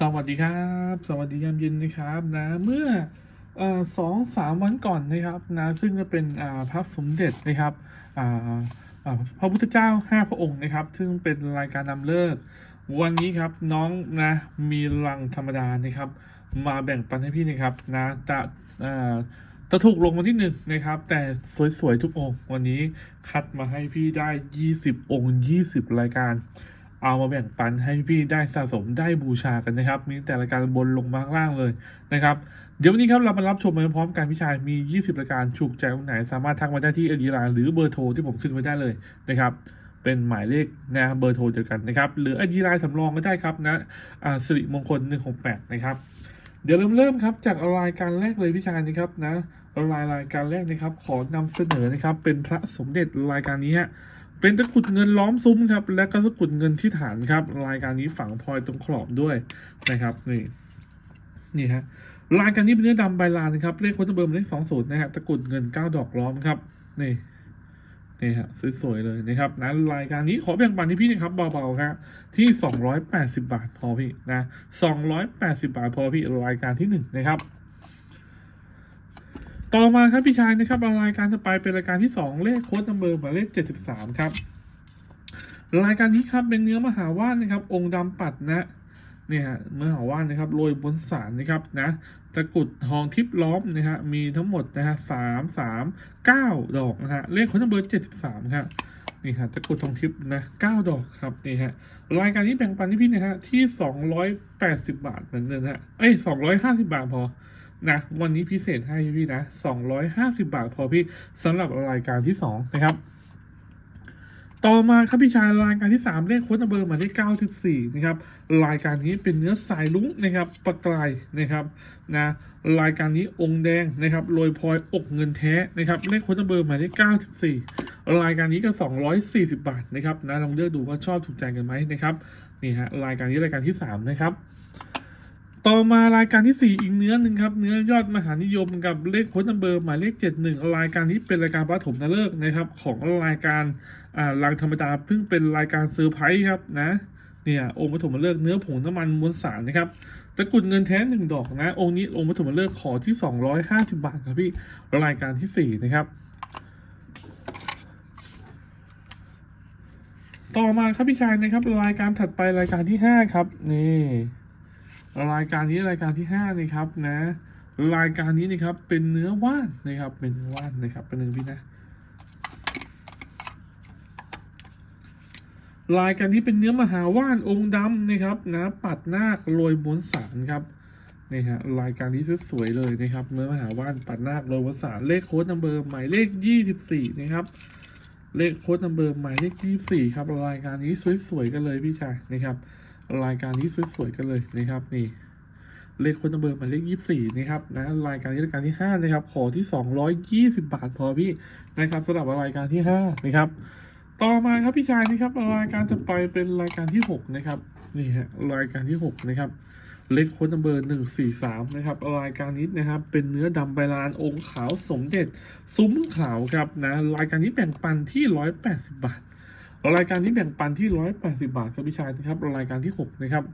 สวัสดีครับ สวัสดียามเย็นนะครับนะเมื่ออสองสามวันก่อนนะครับนะซึ่งจะเป็นอ่าพระสมเด็จนะครับพระพุทธเจ้าห้าพระองค์นะครับ ซึ่งเป็นรายการนำเลิก วันนี้ครับน้องนะมีรังธรรมดานะครับ มาแบ่งปันให้พี่นะครับนะจะจะถูกลงวันที่หนึ่งนะครับ แต่สวยๆทุกองค์วันนี้คัดมาให้พี่ได้ 20 องค์ 20 รายการ เอามาแบ่งปันให้พี่ได้สะสมได้บูชากันนะครับ มีแต่รายการบนลงมาล่างเลยนะครับเดี๋ยววันนี้ครับเรามารับชมไปพร้อมกันพี่ชายมี 20รายการถูกใจตรงไหน สามารถทักมาได้ที่เอดีไลน์หรือเบอร์โทรที่ผมขึ้นไว้ได้เลยนะครับเป็นหมายเลขนะเบอร์โทรเดียวกันนะครับหรือไอดีไลน์สำรองก็ได้ครับนะอ่าสิริมงคล 168 นะครับเดี๋ยวเริ่มเริ่มครับจากรายการแรกเลยพี่ชายนะครับนะรายรายการแรกนะครับ ขอนำเสนอนะครับเป็นพระสมเด็จรายการนี้ฮะ เป็นตะกุดเงินล้อมซุ้มครับ และก็ตะกุดเงินที่ฐานครับ รายการนี้ฝังพลอยตรงขอบด้วยนะครับนี่นี่ฮะรายการนี้เป็นเนื้อดำใบลานนะครับเลขโค้ดเบอร์มเลขสองศูนย์นะฮะตะกุดเงินเก้าดอกล้อมครับนี่นี่ฮะสวยๆเลยนะครับนะรายการนี้ขอแบ่งปันที่พี่นะครับเบาๆครับที่สองร้อยแปดสิบาทพอพี่นะสองร้อยแปดสิบาทพอพี่รายการที่หนึ่งนะครับ ต่อมาครับพี่ชายนะครับรายการต่อไปเป็นรายการที่สองเลขโค้ดนัมเบอร์หมายเลขเจ็ดสิบสามครับ รายการนี้ครับเป็นเนื้อมหาว่านนะครับ องค์ดำปัดนะเนี่ยฮะมหาว่านนะครับโรยบนสารนะครับนะตะกรุดทองทิพย์ล้อมนะฮะมีทั้งหมดนะฮะสามสามเก้าดอกนะฮะเลขโค้ดนัมเบอร์เจ็ดสิบสามครับนี่ฮะตะกรุดทองทิพย์นะเก้าดอกครับนี่ฮะรายการนี้แบ่งปันที่พี่นะฮะที่สองร้อยแปดสิบบาทเหมือนเดิมฮะเอ้ยสองร้อยห้าสิบบาทพอ นะวันนี้พิเศษให้พี่นะสองร้อยห้าสิบาทพอพี่สำหรับรายการที่สองนะครับต่อมาครับพี่ชายรายการที่สามเลขค้นัมเบอร์หมายเลขเก้าสิบสี่นะครับ รายการนี้เป็นเนื้อสายลุ้งนะครับประกรายนะครับนะรายการนี้องค์แดงนะครับโรยพลอยอกเงินแท้นะครับเลขค้นัมเบอร์หมายเลขเก้าสิบสี่รายการนี้ก็สองร้อยสี่สิบาทนะครับนะลองเลือกดูว่าชอบถูกใจกันไหมนะครับนี่ฮะรายการนี้รายการที่สามนะครับ ต่อมารายการที่สี่อีกเนื้อหนึ่งครับ เนื้อยอดมหานิยมกับเลขโค้ดนัมเบอร์หมายเลขเจ็ดหนึ่งรายการนี้เป็นรายการปฐมนฤกษ์นะครับ ของรายการอ่ารางธรรมดาเพิ่งเป็นรายการเซอร์ไพรส์ครับนะเนี่ยองค์ปฐมฤกษ์เนื้อผงน้ำมันมวลสารนะครับตะกรุดเงินแท้หนึ่งดอกนะ องค์นี้องค์ปฐมฤกษ์ขอที่สองร้อยห้าสิบาทครับพี่รายการที่สี่นะครับ ต่อมาครับพี่ชายนะครับ รายการถัดไปรายการที่ห้าครับนี่ รายการนี้รายการที่ห้านี่ครับนะรายการนี้นะครับเป็นเนื้อว่านนะครับ เป็นเนื้อว่านนะครับเป็นหนึ่งพี่นะรายการนี้เป็นเนื้อมหาว่านองค์ดำนะครับนะปัดนาคโรยมวลสารครับนี่ฮะรายการนี้สวยๆเลยนะครับเนื้อมหาว่านปัดนาคโรยมวลสารเลขโค้ดนัมเบอร์หมายเลขยี่สิบสี่นะครับ เลขโค้ดนัมเบอร์หมายเลขยี่สี่ครับรายการนี้สวยๆกันเลยพี่ชายนะครับ รายการนี้สวยๆกันเลยนะครับนี่เลขค้ดนัมเบอร์หมายเลขยี่สี่นะครับนะรายการนี้รายการที่ห้านะครับขอที่สองร้อยยี่สิบาทพอพี่นะครับสำหรับรายการที่ห้านะครับ ต่อมาครับพี่ชายนะครับรายการจะไปเป็นรายการที่หกนะครับนี่ฮะรายการที่หกนะครับเลขโค้ดนัมเบอร์หนึ่งสี่สามนะครับรายการนี้นะครับเป็นเนื้อดำใบลานองค์ขาวสมเด็จ ซุ้มขาวครับนะรายการนี้แบ่งปันที่ร้อยแปดสิบบาท รายการนี้แบ่งปันที่ร้อยแปดสิบาทครับพี่ชายนะครับ รายการที่หกนะครับ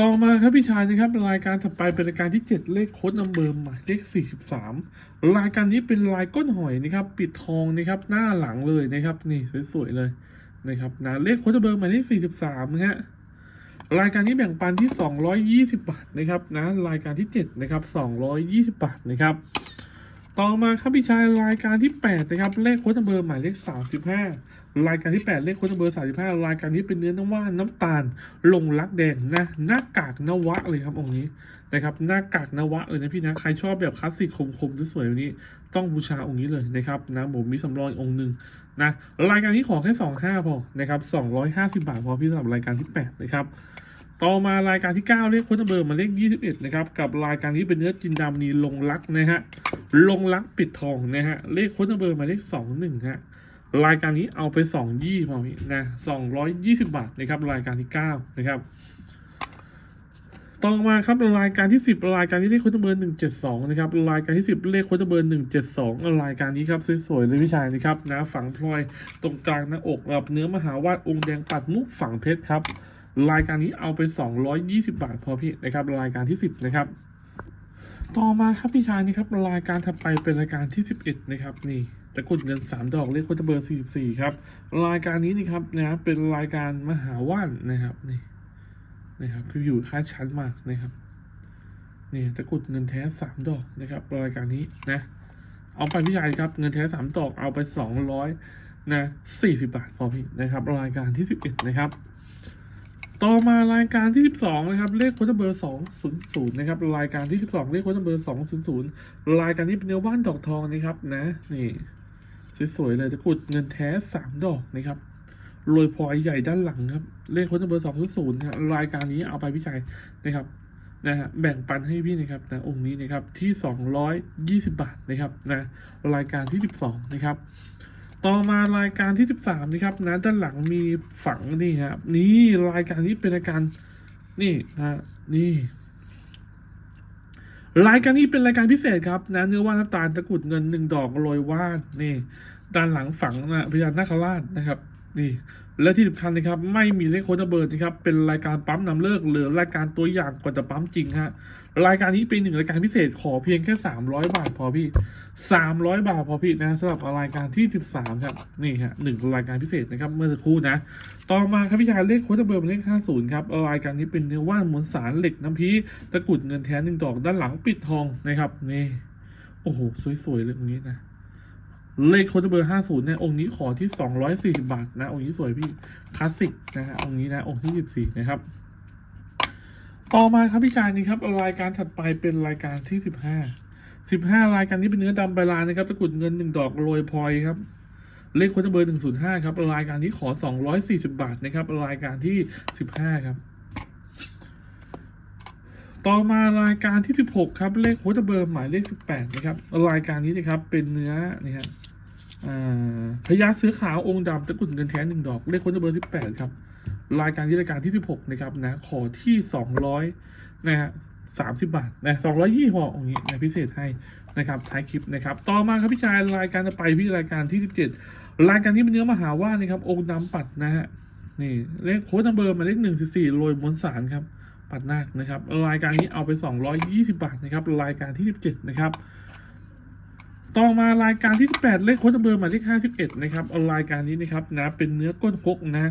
ต่อมาครับพี่ชายนะครับ รายการถัดไปเป็นรายการที่เจ็ดเลขโค้ดนัมเบอร์หมายเลขสี่สิบสามรายการนี้เป็นลายก้นหอยนะครับ ปิดทองนะครับ หน้าหลังเลยนะครับ นี่สวยๆเลยนะครับนะเลขโค้ดนัมเบอร์หมายเลขสี่สิบสามนะฮะรายการนี้แบ่งปันที่ 220 บาทนะครับนะรายการที่ 7 นะครับ 220 บาทนะครับ ต่อมาครับพี่ชายรายการที่8นะครับเลขโค้ดนัมเบอร์หมายเลข 35 รายการที่ 8 เลขโค้ดนัมเบอร์ 35 รายการนี้เป็นเนื้อน้ำว่านน้ำตาล ลงรักแดงนะหน้ากากนวะเลยครับองค์นี้นะครับหน้ากากนวะเลยนะพี่นะใครชอบแบบคลาสสิกคมๆสวยๆแบบนี้ ต้องบูชาองค์นี้เลยนะครับนะผมมีสำรองอองค์หนึ่งนะรายการนี้ขอแค่ 25 พอนะครับ250 บาทพอพี่สำหรับรายการที่ 8 นะครับ ต่อมารายการที่ 9 เลขโค้ดเบอร์มาเลข 21 นะครับ กับรายการนี้เป็นเนื้อจินดามณีลงรักนะฮะลงรักปิดทองนะฮะเลขโค้ดเบอร์มาเลข 21ฮะรายการนี้เอาไป 2 ยี่พอพี่นะ220 บาทนะครับรายการที่ 9 นะครับต่อมาครับรายการที่ 10 รายการที่เลขโค้ดเบอร์172นะครับรายการที่ 10 เลขโค้ดเบอร์172รายการนี้ครับสวยๆเลยพี่ชายนะครับนะฝังพลอยตรงกลางหน้าอกกับเนื้อมหาวาดองค์แดงปัดมุกฝังเพชรครับ รายการนี้เอาไปสองร้อยยี่สิบาทพอพี่นะครับรายการที่สิบนะครับ ต่อมาครับพี่ชายนี่ครับรายการถัดไปเป็นรายการที่สิบเอ็ดนะครับนี่ตะกุดเงินสามดอกเลขโคตรเบอร์สี่สิบสี่ครับรายการนี้นี่ครับนะเป็นรายการมหาว่านนะครับนี่นะครับคืออยู่ค่าชั้นมากนะครับนี่ตะกุดเงินแท้สามดอกนะครับรายการนี้นะ เอาไปพี่ชายครับเงินแท้สามดอกเอาไปสองร้อยนะสี่สิบาทพอพี่นะครับ รายการที่สิบเอ็ดนะครับ ต่อมารายการที่สิบสองนะครับ เลขโค้ดเบอร์สองศูนย์ศูนย์นะครับ รายการที่สิบสองเลขโค้ดเบอร์สองศูนย์ศูนย์รายการนี้เป็นเนื้อว่านดอกทองนะครับนะ นี่สวยๆเลยตะกุดเงินแท้สามดอกนะครับโรยพลอยใหญ่ด้านหลังครับ เลขโค้ดเบอร์สองศูนย์ศูนย์นะรายการนี้เอาไปพี่ชายนะครับนะฮะแบ่งปันให้พี่นะครับนะองค์นี้นะครับที่ 220 บาทนะครับนะรายการที่ 12 นะครับ ต่อมารายการที่ 13นะครับนะด้านหลังมีฝังนี่ครับนี่รายการนี้เป็นรายการนี่ฮะนี่ รายการนี้เป็นรายการพิเศษครับนะเนื้อว่านน้ำตาลตะกุดเงินหนึ่งดอกโรยว่านนี่ ด้านหลังฝังนะพญานาคราชนะครับ นี่ และที่สำคัญนะครับ ไม่มีเลขโค้ดเบอร์นะครับ เป็นรายการปั๊มนำเลิกหรือรายการตัวอย่างก่อนจะปั๊มจริงฮะรายการนี้เป็นหนึ่งรายการพิเศษขอเพียงแค่สามร้อยบาทพอพี่สามร้อยบาทพอพี่นะสำหรับรายการที่สิบสามครับนี่ฮะหนึ่งรายการพิเศษนะครับเมื่อสักครู่นะต่อมาครับพี่ชายเลขโค้ดเบอร์เป็นเลขห้าศูนย์ครับรายการนี้เป็นเนื้อว่านมวลสารเหล็กน้ำพีตะกุดเงินแท้หนึ่งดอกด้านหลังปิดทองนะครับนี่โอ้โหสวยๆเลยตรงนี้นะ เลขโค้ดเบอร์ห้าศูนย์เนี่ยองค์นี้ขอที่สองร้อยสี่สิบาทนะองค์นี้สวยพี่คลาสสิกนะฮะองค์นี้นะองค์ที่สิบสี่นะครับ ต่อมาครับพี่ชายนี่ครับรายการถัดไปเป็นรายการที่สิบห้าสิบห้ารายการนี้เป็นเนื้อดำใบลานนะครับตะกุดเงินหนึ่งดอกโรยพลอยครับเลขโค้ดเบอร์หนึ่งศูนย์ห้าครับรายการนี้ขอสองร้อยสี่สิบาทนะครับรายการที่สิบห้าครับต่อมารายการที่ 16 ครับ เลขโค้ดเบอร์หมายเลข 18 นะครับ รายการนี้นะครับเป็นเนื้อนี่ฮะ พญาเสือขาวองค์ดำตะกรุดเงินแท้หนึ่งดอก เลขโค้ดเบอร์18ครับ รายการที่รายการที่16นะครับนะ ขอที่200นะฮะ30บาทนะ220พอยยี่หกองค์นี้นะพิเศษให้นะครับท้ายคลิปนะครับ ต่อมาครับพี่ชายรายการจะไปพี่รายการที่17รายการนี้เป็นเนื้อมหาว่านะครับ องค์ดำปัดนะฮะนี่เลขโค้ดเบอร์มาเลข1 4โรยมวลสารครับปัดนาคนะครับ รายการนี้เอาไป220บาทนะครับ รายการที่17นะครับ ต่อมารายการที่ 18 เลขโค้ดเบอร์หมายเลข51 นะครับรายการนี้นะครับนะเป็นเนื้อก้นคกนะ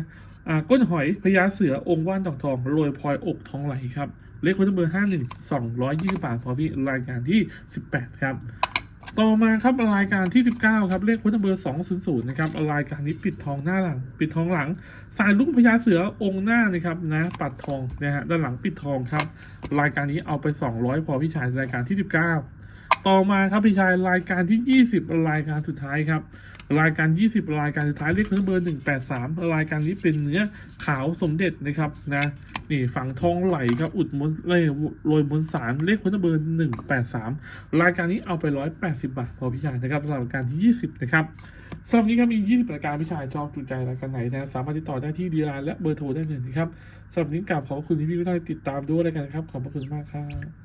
อ่าก้นหอยพญาเสือองค์ว่านดอกทองโรยพลอยอกทองไหลครับเลขโค้ดเบอร์51 220 บาทพอพี่รายการที่ 18 ครับต่อมาครับรายการที่ 19 ครับเลขโค้ดเบอร์ 200 นะครับรายการนี้ปิดทองหน้าหลัง ปิดทองหลัง สายลุงพญาเสือองค์หน้านะครับนะปัดทองนะฮะด้านหลังปิดทองครับ รายการนี้เอาไป 200 พอพี่ชายรายการที่ 19 ต่อมาครับพี่ชายรายการที่ 20 รายการสุดท้ายครับ รายการ 20 รายการสุดท้ายเลขเบอร์ 183 รายการนี้เป็นเนื้อขาวสมเด็จนะครับนะนี่ฝั่งทองไหลครับอุดมนเลยโรยมนสารเลขเบอร์ 183 รายการนี้เอาไป 180 บาทพอพี่ชายนะครับสำหรับรายการที่ 20 นะครับสำหรับนี้ครับมี 20 รายการพี่ชายชอบจูใจรายการไหนนะสามารถติดต่อได้ที่ดีไลน์และเบอร์โทรได้เลยนะครับสำหรับนี้กราบขอบคุณที่พี่ได้ติดตามด้วยรายการครับขอบพระคุณมากครับ